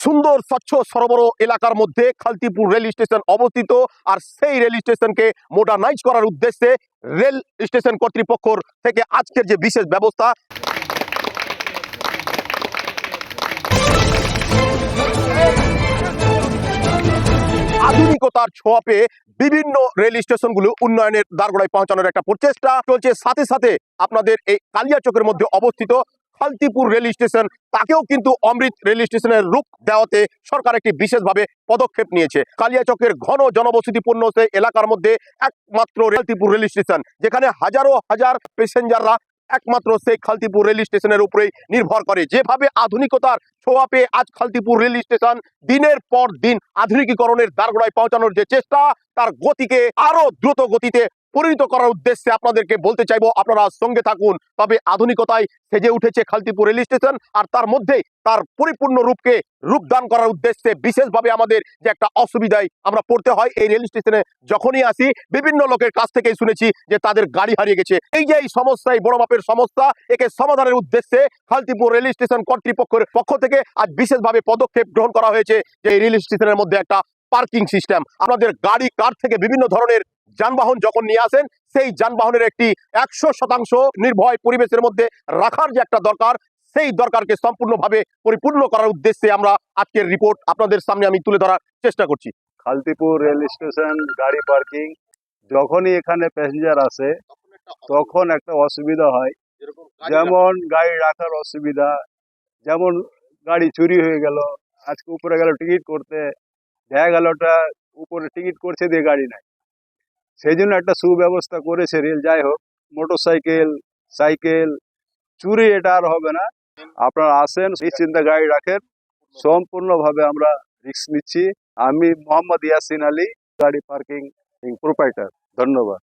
সুন্দর স্বচ্ছ সরবরাহ এলাকার মধ্যে খালতিপুর রেল স্টেশন অবস্থিত আর সেই রেল স্টেশনকে মডার্নাইজ করার উদ্দেশ্যে রেল স্টেশন কর্তৃপক্ষ থেকে আজকের যে বিশেষ ব্যবস্থা আধুনিকতার ছোঁয়া পেয়ে বিভিন্ন রেল স্টেশনগুলো উন্নয়নের দ্বারগোড়ায় পৌঁছানোর একটা প্রচেষ্টা চলছে। সাথে সাথে আপনাদের এই কালিয়াচকের মধ্যে অবস্থিত খালতিপুর রেল স্টেশন। তাকেও কিন্তু অমৃত রেল স্টেশনের রূপ দেওয়াতে সরকার একটি বিশেষভাবে পদক্ষেপ নিয়েছে। কালিয়াচকের ঘন জনবসতিপূর্ণ সেই এলাকার মধ্যে একমাত্র খালতিপুর রেল স্টেশন, যেখানে হাজারো হাজার প্যাসেঞ্জাররা একমাত্র সেই খালতিপুর রেল স্টেশনের উপরেই নির্ভর করে। যেভাবে আধুনিকতার ছোঁয়া পেয়ে আজ খালতিপুর রেল স্টেশন দিনের পর দিন আধুনিকীকরণের দ্বারগোড়ায় পৌঁছানোর যে চেষ্টা, তার গতিকে আরও দ্রুত গতিতে পরিণত করার উদ্দেশ্যে আপনাদেরকে বলতে চাইব, আপনারা সঙ্গে থাকুন। তবে আধুনিকতায় সেজে উঠেছে খালতিপুর রেল স্টেশন আর তার মধ্যেই তার পরিপূর্ণ রূপকে রূপদান করার উদ্দেশ্যে বিশেষভাবে আমাদের যে একটা অসুবিধায় আমরা পড়তে হয় এই রেল স্টেশনে যখনই আসি, বিভিন্ন লোকের কাছ থেকেই শুনেছি যে তাদের গাড়ি হারিয়ে গেছে। এই যে এই সমস্যা এই বড় মাপের সমস্যা, একে সমাধানের উদ্দেশ্যে খালতিপুর রেল স্টেশন কর্তৃপক্ষের পক্ষ থেকে আজ বিশেষভাবে পদক্ষেপ গ্রহণ করা হয়েছে যে এই রেল স্টেশনের মধ্যে একটা পার্কিং সিস্টেম। আপনাদের গাড়ি, কার থেকে বিভিন্ন ধরনের যানবাহন যখন নিয়ে আসেন সেই যানবাহনের একটি একশো শতাংশ নির্ভয় পরিবেশের মধ্যে রাখার যে একটা দরকার সেই দরকারকে সম্পূর্ণভাবে পরিপূর্ণ করার উদ্দেশ্যে আমরা আজকের রিপোর্ট আপনাদের সামনে আমি তুলে ধরার চেষ্টা করছি। খালতিপুর রেল স্টেশন গাড়ি পার্কিং যখনই এখানে প্যাসেঞ্জার আসে তখন একটা অসুবিধা হয়। যেমন গাড়ি রাখার অসুবিধা যেমন গাড়ি চুরি হয়ে গেল আজকে উপরে গেল টিকিট করতে দেখা গেল ওটা উপরে টিকিট করছে দিয়ে গাড়ি নাই। সেই জন্য একটা সুব্যবস্থা করেছে রেল, যাই হোক মোটর সাইকেল সাইকেল চুরি এটা আর হবে না। আপনারা আসেন, নিশ্চিন্তা গাড়ি রাখেন, সম্পূর্ণভাবে আমরা রিক্স নিচ্ছি। আমি মোহাম্মদ ইয়াসিন আলী, গাড়ি পার্কিং প্রোপাইটার। ধন্যবাদ।